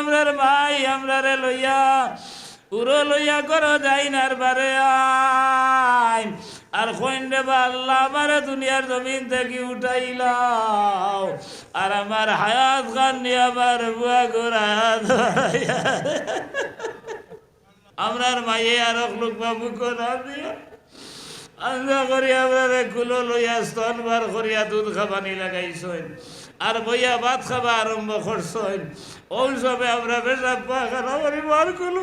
আমরার ভাই, আমরারে লইয়া পুরো লইয়া করো যাই নার বারে আর কইন্ডে বা আল্লাহ আমারে দুনিয়ার জমিন থেকে উঠাইলাও। আর আমার হায়াত খান আমার বুয়া গোরা আমরার মাইয়ে আর লোক বাবু দিয়া, আঞ্জা করি আমরা কুলো লইয়া স্তন বার করিয়া দুধ খাবানি লাগাইছেন। আর বইয়া ভাত খাবা আরম্ভ করছেন। ওই সবে আমরা পেশাব পাখানা করি বার কুল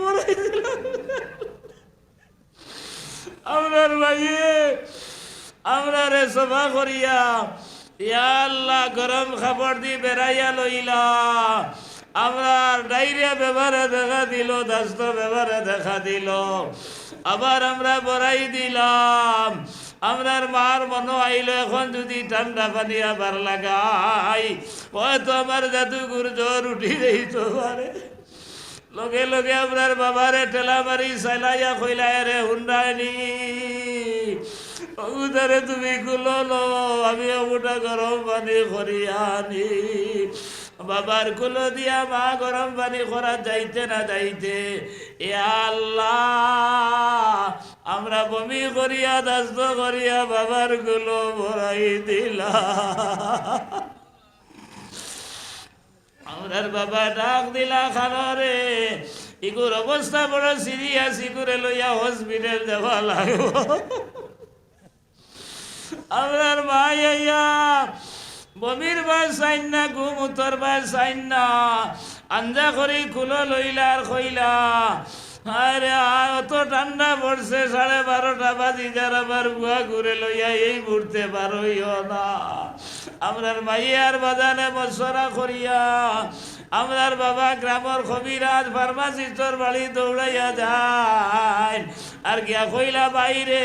আমরার ভাইয়ে আমরা রে সভা করিয়া আল্লাহ গরম খাবার দি বেড়াইয়া লইলা। আমরা ডাইরিয়া ব্যবহারে দেখা দিল, দাস্ত ব্যবহারে দেখা দিল। আবার আমরা বড়াই দিলাম। আমরার মার মনো আইল এখন যদি ঠান্ডা পানি আবার লাগাই। হয়তো আমার জাদুগুর জ্বর উঠি রইত পারে লগে লগে আপনার বাবারে ঠেলা মারি, সাইলাইয়া কইলাই রে হুন্ডায়নি ওগুদারে তুমি কুলো লো, আমি ওগুটা গরম পানি করিয়া আনি। বাবার কুলো দিয়া মা গরম পানি করা যাইতে না যাইতে, এ আল্লাহ আমরা বমি করিয়া দাস্ত করিয়া বাবারগুলো ভরাই দিলা আমরার বাবা ডাক দিলা খানরে ইগুর অবস্থা বড় সিরিয়াস ইগুরে লইয়া হসপিটাল যাওয়া লাগবো। আমরার ভাই আইয়া, বমির বাস সাইন না ঘুমুতর বাস সাইন না, আঞ্জা করি কুলো লইলা আর কইলা আরে অত ঠান্ডা পড়ছে, সাড়ে বারোটা বাজি যার আবার গুয়া ঘুরে লইয়া এই ঘুরতে পারইও না। আমরার মাইয়ার বাজানে মশরা করিয়া, আমরার বাবা গ্রামের কবিরাজ ফার্মাসিস্টর বাড়ি দৌড়াইয়া যায় আর গিয়া কইলা বাইরে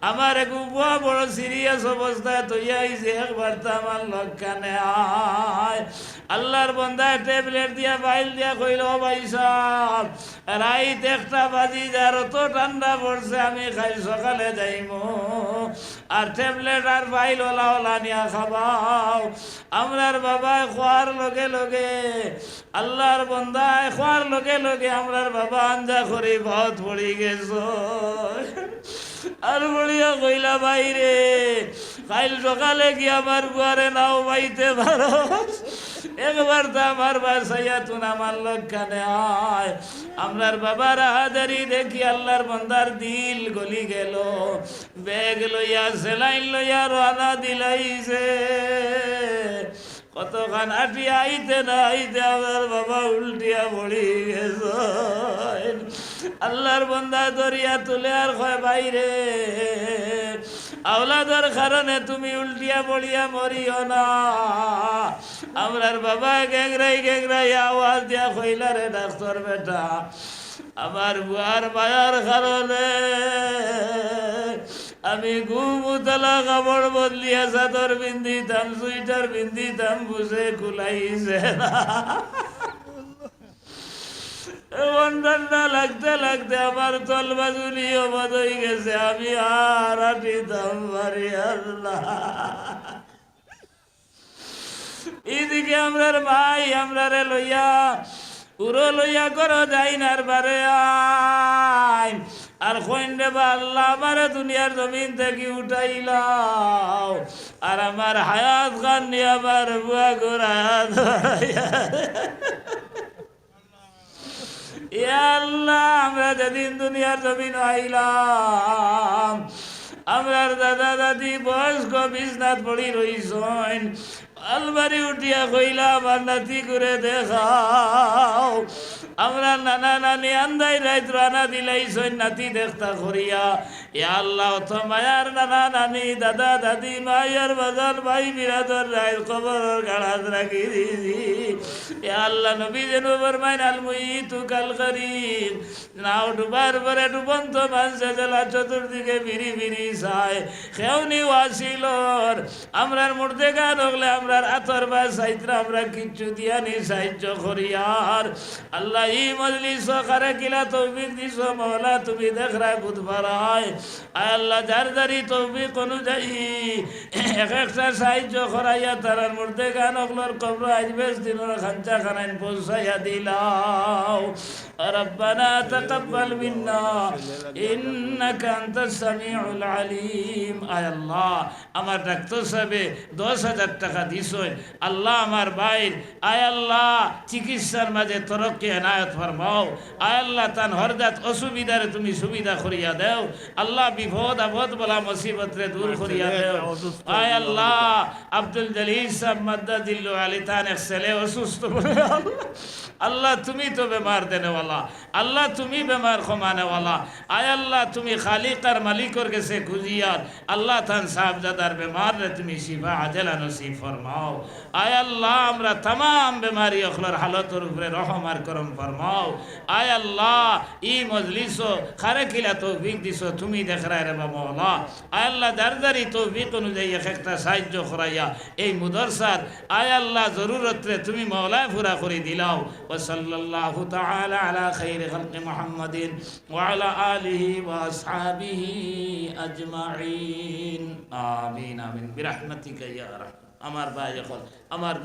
আমার এক বুয়া বড় সিরিয়াস অবস্থায় তৈয়া আইছে একবার তো আমার লক্ষণে আয়। আল্লাহর বন্ধায় ট্যাবলেট দিয়া বাইল দিয়া কইল, "ও ভাই সাহ রাইত একটা বাজি যার, অত ঠান্ডা পড়ছে, আমি খাই সকালে যাইমু। আর ট্যাবলেট আর বাইল ওলা ওলা নিয়া খাবাও। আমরার বাবায় খোয়ার লগে লগে, আল্লাহর বন্দায় খোয়ার লগে লগে আমরার বাবা আঞ্জা করে ভাত পড়ি গেছ। আর বলিয়া কইলা বাইরে কাইল সকালে কি আমার বুয়ারে নাও বাইতে পারো? একবার তো আমার বাসাইয়া তুন আমার লক্ষানে আয় আমরার বাবার হাজারি দেখি আল্লাহর বন্দার দিল গলি গেল। ব্যাগ লইয়া সেলাইন লইয়া রানা দিলাইছে। কতখান আটি আইতে না আইতে আমার বাবা উল্টিয়া পড়ি গেছ। আল্লাহর বন্দা দরিয়া তুলে আর কয় বাইরে আওলাদর কারণে তুমি উল্টিয়া পড়িয়া মরিও না। আমরার বাবা গেংরাই গেংরাই আওয়াজ দিয়া কইলা রে ডাক্তার বেটা, আমার বুয়ার মায়ার কারণে আমি ঘুমুতলা কাপড় বদলিয়া চাদর পিন্ধিতাম সুইটার পিন্ধিতাম বুঝে কুলাইছে লাগতে লাগতে আমার তল বাজুলি অবাদ হয়ে গেছে, আমি আর আটিতাম পারি আল্লাহ। এদিকে আমরার ভাই, আমরারে লইয়া পুরো লইয়া করো যাই নার বারে আইন। আর কইন্ডে বা আল্লাহ আমারে দুনিয়ার জমিন থেকে উঠাইলাও। আর আমার হায়াত খান নিয়ে আমার বুয়া ইয়া আল্লাহ, আমরা যেদিন দুনিয়ার জমিন আইলাম, আমরার দাদা দাদি বয়স্ক বিছনাথ পড়ি রইছেন আলমারি উঠিয়া কইলা আমার নাতি করে দেখাও। আমরা নানা নানি আন্দাই রাইত রানা দিলাই সই নাতি দেখতা করিয়া। এ আল্লাহ তো মায়ার নানা নানি, দাদা, দাদি, মায়ের বাজার ভাই, বিরাদর রায় খবর গাড়াত রাখি দিদি আল্লাহ নবী যেন বরমাইন আলমুই তু কাল নাও ডুবার পরে ডুবন্ত মানছে জেলা চতুর্দিকে বিড়ি বিড়ি চায়। খেউনি ওয়াসিল আমরার মূর্তে গান হলে আমরার আতর বা আমরা কিচ্ছু দিয়া নি, সাহায্য করিয়ার আল্লাহ ই মজলিস কারে কিলা তৌফিক দিস মৌলা তুমি দেখ রায় বুধ পারায় আয় আল্লাহ, যার দারি তৌফিক অনুযায়ী এক একটা সাহায্য করাইয়া তারার মধ্যে গান অগলোর কবর আজবেস দিনের খাঞ্চা খানাইন পৌঁছাইয়া দিলাও ربنا تقبل منا إنك أنت السميع العليم আয় আল্লাহ আমার ডাক্তার সাহেবে দশ হাজার টাকা দিস আল্লাহ আমার ভাইর আয় আল্লাহ চিকিৎসার মাঝে তরক্কি এনায়ত ফরমাও আয় আল্লাহ তান হরদাত অসুবিধারে তুমি সুবিধা করিয়া দেও আল্লাহ বিপদ আপদ বলা মুসিবতরে দূর করিয়া দেও আয় আল্লাহ আব্দুল জলিল সাহেব মাদ্দাদিল্ল আলী তান এক ছেলে অসুস্থ বলে আল্লাহ। তুমি তো বেমার দেনেওয়ালা। আল্লাহ তুমি বেমার ক্ষমানেওয়ালা। আয় আল্লাহ, তুমি খালিকার মালিকর গেছে খুঁজিয়ার। আল্লাহ থান সাহেবজাদার বেমার রে তুমি শিবা আজেলা নসিব ফরমাও। আয় আল্লাহ, আমরা তাম বেমারি অখলার হালতর উপরে রহম আর করম ফরমাও। আয় আল্লাহ, ই মজলিস খারে কিলা তৌফিক দিছ তুমি দেখরাই রে বাবা আয় আল্লাহ, দারদারি তৌফিক অনুযায়ী এক একটা সাহায্য করাইয়া এই মুদরসার। আয় আল্লাহ জরুরত রে তুমি মাওলায় ফুরা করে দিলাও ও সাল্লাহ তাআলা আলা খাইর খালকে মোহাম্মদিন ওয়ালা আলিহি ওয়া সাহাবিহি আজমাইন আমিন আমিন। বিরাহমাতিকা ইয়া আমার ভাই এখন, আমার